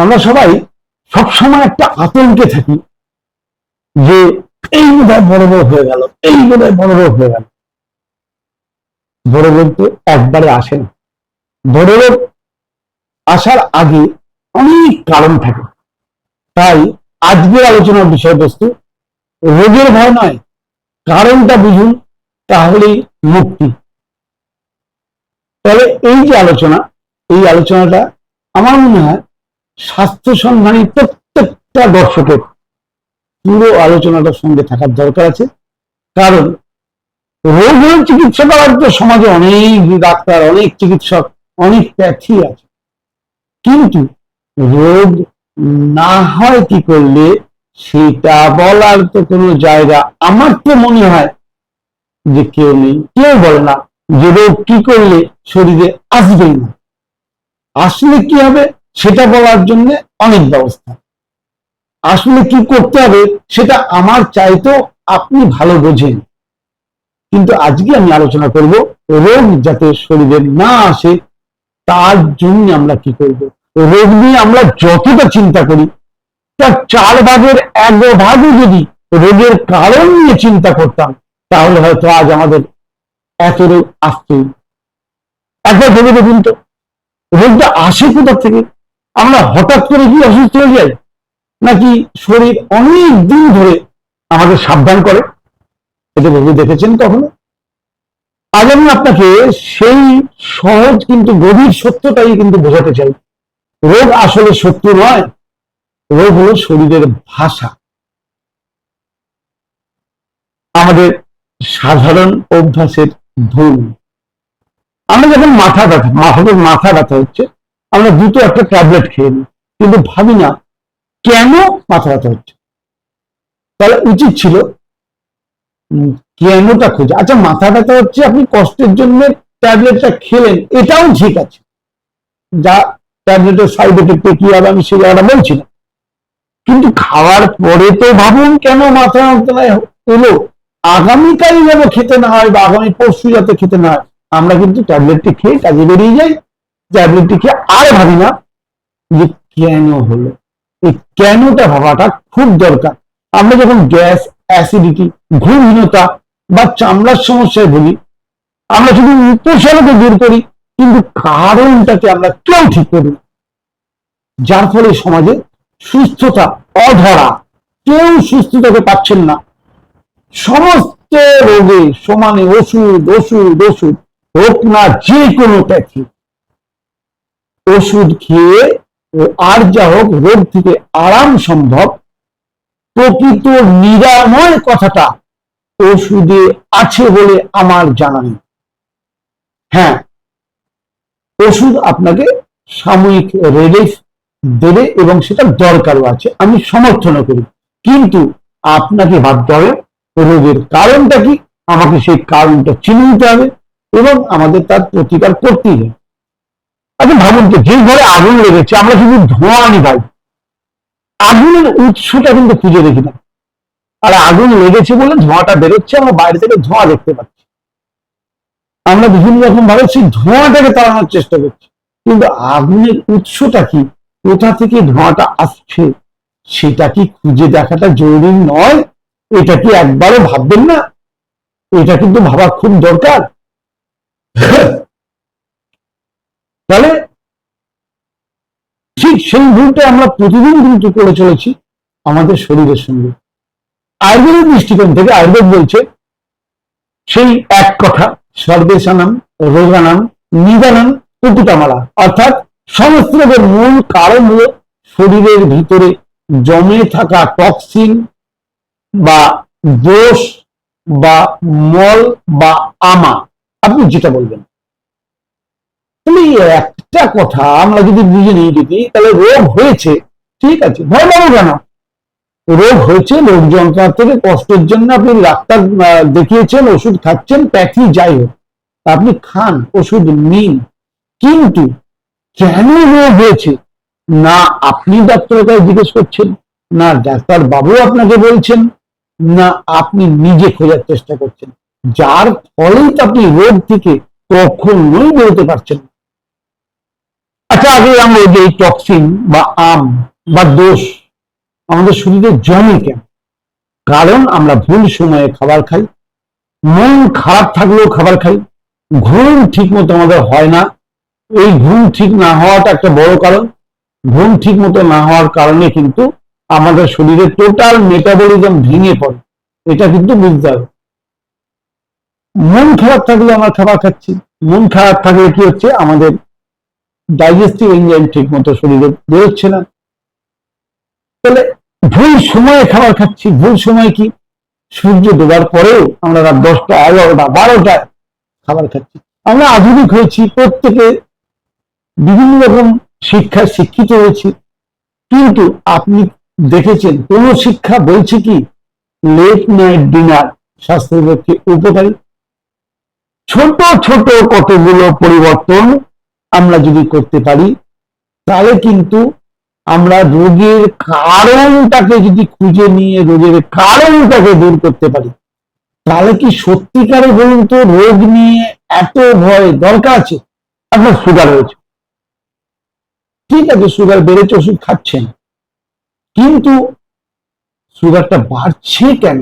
আমরা সবাই সবসময় একটা আতঙ্কে থাকি যে এই বোধহয় বড় রোগ হয়ে গেল, এই বোধহয় বড় রোগ হয়ে গেল। বড় রোগ তো একবারে আসে না। বড় রোগ আসার আগে অনেক কারণ থাকে। তাই আজকের আলোচনার বিষয়বস্তু রোগের ভয় নয়, কারণটা বুঝুন, তাহলেই মুক্তি। তাহলে এই যে আলোচনা, এই আলোচনাটা আমার মনে হয় স্বাস্থ্য সন্ধানী প্রত্যেকটা দর্শকের পুরো আলোচনাটার সঙ্গে থাকার দরকার আছে। কারণ রোগের চিকিৎসা করার তো সমাজে অনেক ডাক্তার, অনেক চিকিৎসক, অনেক প্যাথি আছে। কিন্তু রোগ না হয় কি করলে সেটা বলার তো কোনো জায়গা আমার তো মনে হয় যে কেউ নেই। কেউ বলে না যে রোগ কি করলে শরীরে আসবেই না। আসলে কি হবে? সেটা বলার জন্য অনেক ব্যবস্থা। আসলে কি করতে হবে সেটা আমার চাইতেও আপনি ভালো বোঝেন। কিন্তু আজকে আমি আলোচনা করব রোগ যাতে শরীরে না আসে, তার জন্য আমরা কি করব? রোগ নিয়ে আমরা যতটা চিন্তা করি, তার চার ভাগের এক ভাগও যদি রোগের কারণ নিয়ে চিন্তা করতাম, তাহলে হয়তো আজ আমাদের এত রোগ আসতেই একবার ভেবে দেখুন তো, রোগটা আসে কোথা থেকে? আমরা হঠাৎ করে কি অসুস্থ হয়ে যাই? নাকি শরীর অনেক দিন ধরে আমাদের সাবধান করে? এটা ভেবে দেখেছেন কখনো? আজ আমি আপনাকে সেই সহজ কিন্তু গভীর সত্যটাই কিন্তু বোঝাতে চাই। রোগ আসলে সত্য নয়, রোগ হলো শরীরের ভাষা। আমাদের সাধারণ অভ্যাসের ভুল। আমরা যখন মাথা ব্যথা আমাদের মাথা ব্যথা হচ্ছে আমরা দুটো একটা ট্যাবলেট খেয়ে নিই, কিন্তু ভাবি না কেন মাথা ব্যথা হচ্ছে? তাহলে উচিত ছিল কেনটা খোঁজা? আচ্ছা মাথা ব্যথা হচ্ছে, আপনি কষ্টের জন্য ট্যাবলেটটা খেলেন, এটাও ঠিক আছে। যা ট্যাবলেটের সাইড এফেক্টে কি হবে আমি সে জায়গাটা বলছি না। কিন্তু খাওয়ার পরে তো ভাবুন কেন মাথা যন্ত্রণায় এলো? আগামীকাল যেন খেতে না হয় বা আগামী পরশু যাতে খেতে না হয়, আমরা কিন্তু ট্যাবলেটটি খেয়ে কাজে বেরিয়ে যাই। খেয়ে আর ভাবি না যে কেন হলো? এই কেনটা ভাবাটা খুব দরকার। আমরা যখন গ্যাস, অ্যাসিডিটি, ঘুমহীনতা বা চামড়ার সমস্যায় ভুগি, আমরা শুধু উপসর্গ দূর করি, কিন্তু কারণটাকে আমরা কেউ ঠিক করি যার ফলে সমাজে সুস্থতা, অধরা, কেউ সুস্থতাকে পাচ্ছেন না। সমস্ত রোগে সমানে ওষুধ ওষুধ ওষুধ, হোক না যে কোনো প্যাথি ওষুধ খেয়ে আর যা হোক রোগ থেকে আরাম সম্ভব। প্রকৃত নিরাময় কথাটা ওষুধে আছে বলে আমার জানা নেই। হ্যাঁ ওষুধ আপনাকে সাময়িক রিলিফ দেবে এবং সেটা দরকারও আছে, আমি সমর্থনও করি। কিন্তু আপনাকে ভাবতে হবে, রোগের কারণটা কি? আমাকে সেই কারণটা চিনে নিতে হবে এবং আমাদের তার প্রতিকার করতেই হবে। আচ্ছা ভাবুন তো যে ঘরে আগুন লেগেছে, আমরা শুধু ধোঁয়া আনি ভাই আগুনের উৎসটা কিন্তু খুঁজে দেখি না। আর আগুন লেগেছে বলে ধোঁয়াটা বেরোচ্ছে, আমরা বাইরে থেকে ধোঁয়া দেখতে পাচ্ছি। আমরা বিভিন্ন রকম ভাবে সেই ধোঁয়াটাকে তাড়ানোর চেষ্টা করছি। কিন্তু আগুনের উৎসটা কি? কোথা থেকে ধোঁয়াটা আসছে? সেটা কি খুঁজে দেখাটা জরুরি নয়? এটা কি একবারও ভাববেন না? এটা কিন্তু ভাবা খুব দরকার। তাহলে ঠিক সেই ভুলটা আমরা প্রতিদিন কিন্তু করে চলেছি আমাদের শরীরের সঙ্গে। আয়ুর্বেদের দৃষ্টিকোণ থেকে আয়ুর্বেদ বলছে, সেই এক কথা, সর্বেশানাম, রোগানাম, নিদানাম কুকুটামালা অর্থাৎ সমস্ত রোগের মূল কারণ হলো শরীরের ভিতরে জমে থাকা টক্সিন বা দোষ বা মল বা আমা। আপনি যেটা বলবেন। এই একটা কথা আমরা যদি বুঝে নিয়ে যদি, তাহলে রোগ হয়েছে। ঠিক আছে? ভয় পাবো কেন? রোগ হয়েছে রোগ যন্ত্রণা থেকে কষ্টের জন্য আপনি ডাক্তার দেখিয়েছেন, ওষুধ খাচ্ছেন, প্যাথি যাই হোক। আপনি খান, ওষুধ নিন। কিন্তু কেন রোগ হয়েছে? না আপনি ডাক্তারের কাছে জিজ্ঞেস করছেন, না ডাক্তার বাবু আপনাকে বলছেন, না আপনি নিজে খোঁজার চেষ্টা করছেন। যার ফলেই তো আপনি রোগ থেকে কখনোই বেরোতে পারছেন না। আচ্ছা আগে আমরা যে টক্সিন বা আম বা দোষ আমাদের শরীরে জমে কেন? কারণ আমরা ভুল সময়ে খাবার খাই, মন খারাপ থাকলেও খাবার খাই, ঘুম ঠিক মতো আমাদের হয় না। এই ঘুম ঠিক না হওয়াটা একটা বড় কারণ। ঘুম ঠিক মতো না হওয়ার কারণে কিন্তু আমাদের শরীরে টোটাল মেটাবলিজম ভেঙে পড়ে। এটা কিন্তু বুঝতে হবে। মন খারাপ থাকলে আমরা খাবার খাচ্ছি, মন খারাপ থাকলে কি হচ্ছে? আমাদের ডাইজেস্টিভ এনজাইম ঠিক মতো শরীরে বেরোচ্ছে না। তাহলে ভুল সময়ে খাবার খাচ্ছি, ভুল সময় কি? সূর্য ডোবার পরেও আমরা রাত দশটা, এগারোটা, বারোটায় খাবার খাচ্ছি। আমরা আধুনিক হয়েছি, প্রত্যেকে বিভিন্ন রকম শিক্ষায় শিক্ষিত হয়েছি। কিন্তু আপনি দেখেছেন, কোন শিক্ষা বলছে কি লেট নাইট ডিনার স্বাস্থ্যের পক্ষে উপকারী? ছোট ছোট কতগুলো পরিবর্তন আমরা যদি করতে পারি, তাহলে কিন্তু আমরা রোগের কারণটাকে যদি খুঁজে নিয়ে, রোগের কারণটাকে দূর করতে পারি। তাহলে কি সত্যিকারে বলুন তো, রোগ নিয়ে এত ভয় দরকার আছে? আপনার সুগার হয়েছে ঠিক আছে সুগার বেড়েছে, ওষুধ খাচ্ছেন। কিন্তু সুগারটা বাড়ছে কেন?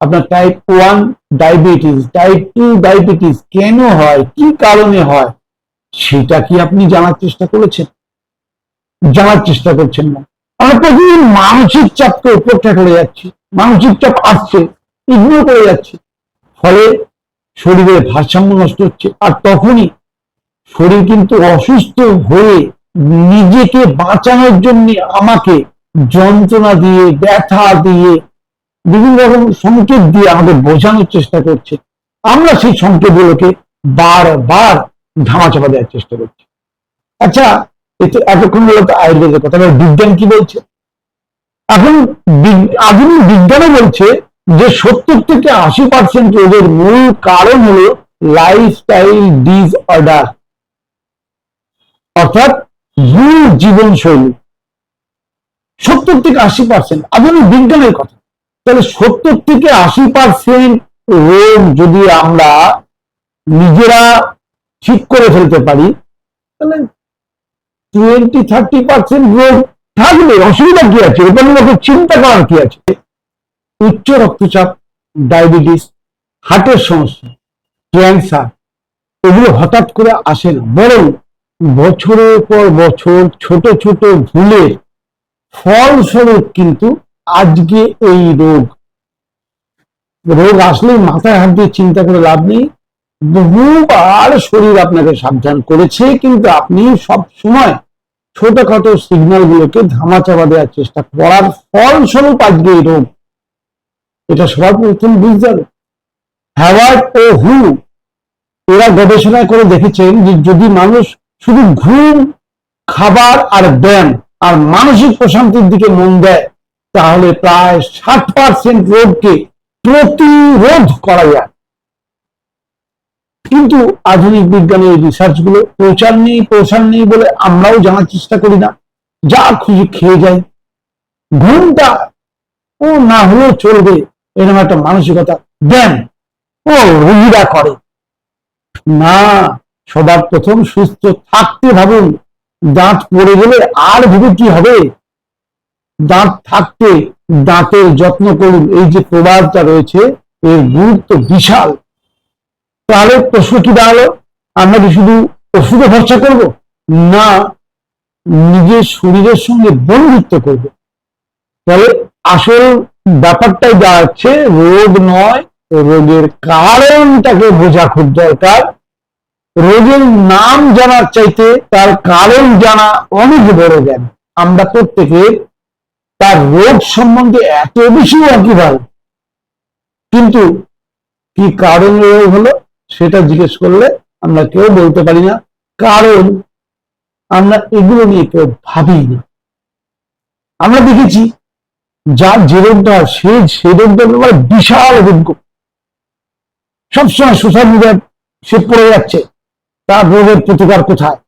আপনার type one diabetes type two diabetes কেন হয়? কি কারণে হয়? সেটা কি আপনি জানার চেষ্টা করেছেন? জানার চেষ্টা করছেন না। আমরা প্রতিদিন মানসিক চাপকে উপেক্ষা করে যাচ্ছি, মানসিক চাপ আসছে ইগনোর করে যাচ্ছি। ফলে শরীরের ভারসাম্য নষ্ট হচ্ছে, আর তখনই শরীর কিন্তু অসুস্থ হয়ে নিজেকে বাঁচানোর জন্য আমাকে যন্ত্রণা দিয়ে, ব্যথা দিয়ে, বিভিন্ন রকম সংকেত দিয়ে আমাদের বোঝানোর চেষ্টা করছে। আমরা সেই সংকেতগুলোকে বারবার ধামাচাপা দেওয়ার চেষ্টা করছি। আচ্ছা এতে এতক্ষণ হলো তো আয়ুর্বেদের কথা বিজ্ঞান কি বলছে? এখন আধুনিক বিজ্ঞানও বলছে যে সত্তর থেকে আশি পার্সেন্ট রোগের মূল কারণ হলো লাইফস্টাইল ডিসঅর্ডার অর্থাৎ ভুল জীবনশৈলী। সত্তর থেকে আশি পার্সেন্ট আধুনিক বিজ্ঞানের কথা। তাহলে সত্তর থেকে আশি পার্সেন্ট রোগ যদি আমরা নিজেরা ঠিক করে ফেলতে পারি, তাহলে টোয়েন্টি থার্টি পার্সেন্ট রোগ থাকবে অসুবিধা কি আছে? এটা নিয়ে চিন্তা করার কি আছে? উচ্চ রক্তচাপ, ডায়াবেটিস, হার্টের সমস্যা, ক্যান্সার, এগুলো হঠাৎ করে আসে না। বরং বছরের পর বছর ছোট ছোট ভুলের ফলস্বরূপ কিন্তু আজকে এই রোগ। রোগ আসলেই মাথায় হাত দিয়ে চিন্তা করে লাভ নেই। বহুবার শরীর আপনাকে সাবধান করেছে, কিন্তু আপনি সব সময় ছোটখাটো সিগন্যাল গুলোকে ধামাচাপা দেওয়ার চেষ্টা করার ফলস্বরূপ আজকে এই রোগ। এটা সবার প্রথম বুঝতে হবে। হ্যাওয়ার্ড ও হু, এরা গবেষণা করে দেখেছেন যে যদি মানুষ শুধু ঘুম, খাবার আর ব্যায়াম আর মানসিক প্রশান্তির দিকে মন দেয়, তাহলে প্রায় ষাট পার্সেন্ট রোগকে প্রতিরোধ করা যায়। কিন্তু আধুনিক বিজ্ঞানের রিসার্চগুলো প্রচার নেই, প্রসার নেই বলে আমরাও জানার চেষ্টা করি না। যা খুঁজে খেয়ে যাই ঘুমটা ও না হলেও চলবে এরকম একটা মানসিকতা। দেন, ও রোগীরা করে। না, সবার প্রথম সুস্থ থাকতে ভাবুন। দাঁত পড়ে গেলে আর ভেবে কি হবে? দাঁত থাকতে দাঁতের যত্ন করুন। এই যে প্রবাদটা রয়েছে, এর গুরুত্ব বিশাল। তাহলে প্রশ্ন কি দাঁড়াল? আমরা কি শুধু ওষুধে ভরসা করব? না, নিজের শরীরের সঙ্গে বন্ধুত্ব করব। তাহলে আসল ব্যাপারটাই দাঁড়াচ্ছে, রোগ নয়, রোগের কারণটাকে বোঝা খুব দরকার। রোগের নাম জানার চাইতে তার কারণ জানা অনেক বড় জ্ঞান। আমরা প্রত্যেকে তার রোগ সম্বন্ধে এত বেশি অকিভাল কিন্তু কি কারণ রোগ হলো? সেটা জিজ্ঞেস করলে আমরা কেউ বলতে পারি না, কারণ আমরা এগুলো নিয়ে কেউ ভাবি না। আমরা দেখেছি, যার যে রোগটা সে সে রোগটা ব্যাপারে বিশাল অভিজ্ঞ সবসময় সোশ্যাল মিডিয়ায় সে পড়ে যাচ্ছে, তার রোগের প্রতিকার কোথায়?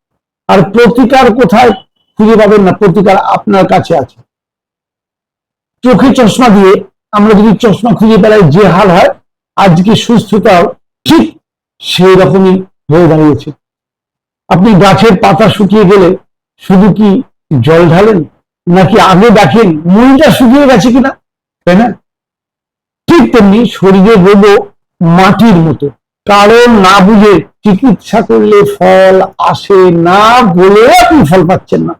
আর প্রতিকার কোথায় খুঁজে পাবেন না, প্রতিকার আপনার কাছে আছে। চোখে চশমা দিয়ে আমরা যদি চশমা খুঁজে পেলাই যে হাল হয়, আজকে সুস্থতাও ঠিক সেই রকমই হয়ে দাঁড়িয়েছে। আপনি গাছের পাতা শুকিয়ে গেলে শুধু কি জল ঢালেন? নাকি আগে দেখেন মূলটা শুকিয়ে গেছে কিনা? তাই না? ঠিক তেমনি শরীরে রোগও মাটির মতো। কারণ না বুঝে চিকিৎসা করলে ফল আসে না বলে আপনি ফল পাচ্ছেন না।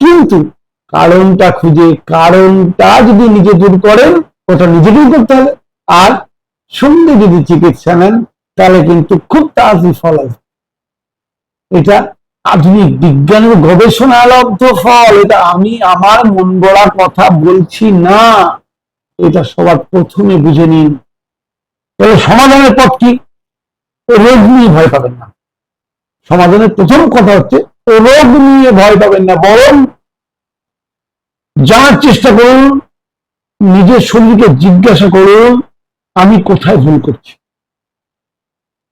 কিন্তু কারণটা খুঁজে, কারণটা যদি নিজে দূর করেন, ওটা নিজেকেই করতে হবে। আর সঙ্গে যদি চিকিৎসা নেন তাহলে কিন্তু খুব তাড়াতাড়ি ফল আসবে এটা আধুনিক বিজ্ঞানের গবেষণালব্ধ ফল। এটা আমি আমার মন গড়া কথা বলছি না। এটা সবার প্রথমে বুঝে নিন। তাহলে সমাধানের পথ কি? রোগ নিয়ে ভয় পাবেন না। সমাধানের প্রথম কথা হচ্ছে, রোগ নিয়ে ভয় পাবেন না। বরং জানার চেষ্টা করুন, নিজের শরীরকে জিজ্ঞাসা করুন, আমি কোথায় ভুল করছি?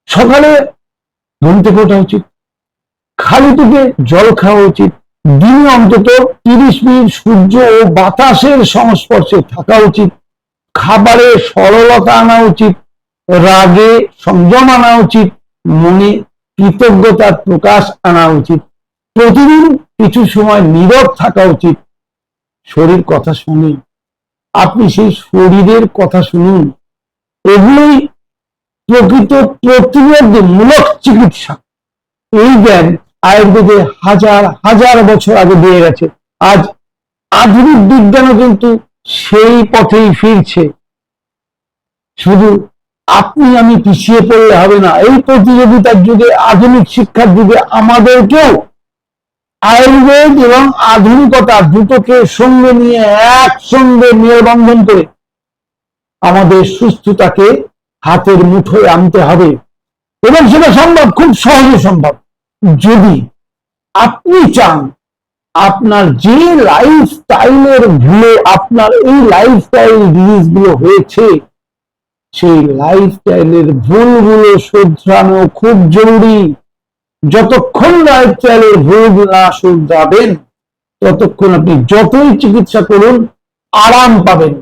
সকালে ঘুম থেকে ওঠা উচিত। খালি পেটে জল খাওয়া উচিত। দিনে অন্তত তিরিশ মিনিট সূর্য ও বাতাসের সংস্পর্শে থাকা উচিত। খাবারে সরলতা আনা উচিত। রাগে সংযম আনা উচিত। মনে কৃতজ্ঞতার প্রকাশ আনা উচিত। প্রতিদিন কিছু সময় নীরব থাকা উচিত। শরীর কথা শুনে আপনি সেই শরীরের কথা শুনুন। এগুলোই প্রকৃত প্রতিরোধমূলক চিকিৎসা। এই জ্ঞান আয়ুর্বেদে হাজার হাজার বছর আগে দিয়ে গেছে। আজ আধুনিক বিজ্ঞানও কিন্তু সেই পথেই ফিরছে। শুধু আপনি আমি পিছিয়ে পড়লে হবে না, এই প্রতিযোগিতার যুগে, আধুনিক শিক্ষার যুগে আমাদেরকেও আয়ুর্বেদ এবং আধুনিকতা দুটোকে সঙ্গে নিয়ে একসঙ্গে নির্বন্ধন করে আমাদের সুস্থতাকে হাতের মুঠোয় আনতে হবে। এবং সেটা সম্ভব, খুব সহজে সম্ভব। যদি আপনি চান আপনার যে লাইফ স্টাইলের ভুলে আপনার এই লাইফ স্টাইল হয়েছে, সেই লাইফ স্টাইলের ভুলগুলো শোধরানো খুব জরুরি। যতক্ষণ লাইফ স্টাইলের ভুল না শুধরাবেন, ততক্ষণ আপনি যতই চিকিৎসা করুন, আরাম পাবেন।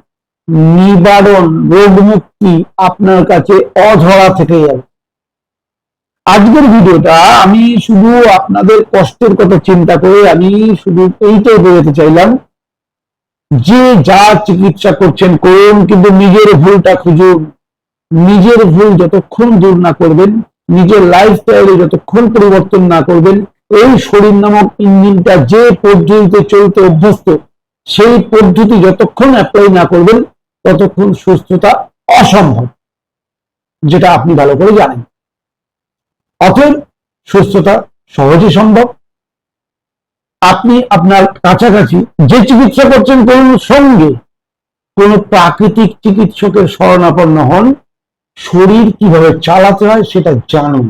নিবারণ রোগ মুক্তি আপনার কাছে অধরা থেকে যাবে। আজকের ভিডিওটা আমি শুধু আপনাদের কষ্টের কথা চিন্তা করে আমি শুধু এইটাই বোঝাতে চাইলাম, যে যা চিকিৎসা করছেন করুন, কিন্তু নিজের ভুলটা খুঁজুন। নিজের ভুল যতক্ষণ দূর না করবেন, নিজের লাইফ লাইফস্টাইলে যতক্ষণ পরিবর্তন না করবেন, এই শরীর নামক ইঞ্জিনটা যে পদ্ধতিতে চলতে অভ্যস্ত সেই পদ্ধতি যতক্ষণ অ্যাপ্লাই না করবেন, ততক্ষণ সুস্থতা অসম্ভব, যেটা আপনি ভালো করে জানেন। অতএব সুস্থতা সহজে সম্ভব। আপনি আপনার কাছাকাছি যে চিকিৎসা করছেন করুন সঙ্গে কোন প্রাকৃতিক চিকিৎসকের শরণাপন্ন হন, শরীর কীভাবে চালাতে হয় সেটা জানুন।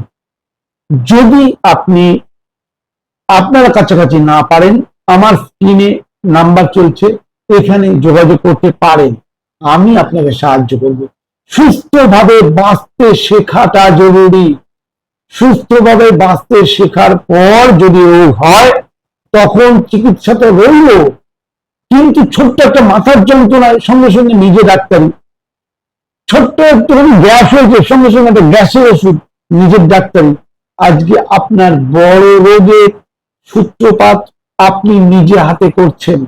যদি আপনি আপনার কাছাকাছি না পারেন, আমার স্ক্রিনে নাম্বার চলছে, এখানে যোগাযোগ করতে পারেন। আমি আপনাকে সাহায্য করব। সুস্থভাবে বাঁচতে শেখাটা জরুরি। সুস্থভাবে বাঁচতে শেখার পর যদি রোগ হয়, তখন চিকিৎসা তো রইল, কিন্তু ছোট্ট একটা মাথার যন্ত্রণায় সঙ্গে সঙ্গে নিজে ডাক্তারি। ছোট্ট একটুখানি গ্যাস হয়েছে, সঙ্গে সঙ্গে একটা গ্যাসের ওষুধ, নিজের ডাক্তারি। আজকে আপনার বড় রোগের সূত্রপাত আপনি নিজে হাতে করছেন।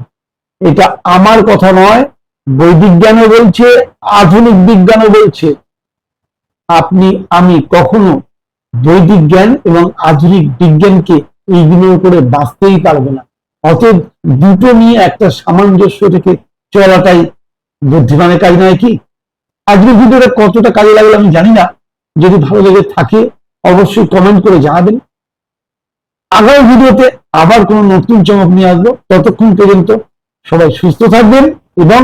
এটা আমার কথা নয় বৈদিক জ্ঞানও বলছে, আধুনিক বিজ্ঞানও বলছে। আপনি, আমি কখনো বৈদিক জ্ঞান এবং আধুনিক বিজ্ঞানকে ইগনোর করে বাঁচতেই পারবে না। অতএব দুটো নিয়ে একটা সামঞ্জস্য থেকে চলাটাই বুদ্ধিমানের কাজ নয় কি? আজকের ভিডিওটা কতটা কাজে লাগল আমি জানি না। যদি ভালো লেগে থাকে, অবশ্যই কমেন্ট করে জানাবেন। আগামী ভিডিওতে আবার কোনো নতুন চমক নিয়ে আসব। ততক্ষণ পর্যন্ত সবাই সুস্থ থাকবেন এবং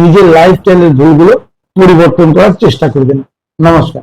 নিজের লাইফস্টাইলের ভুলগুলো পরিবর্তন করার চেষ্টা করবেন। নমস্কার।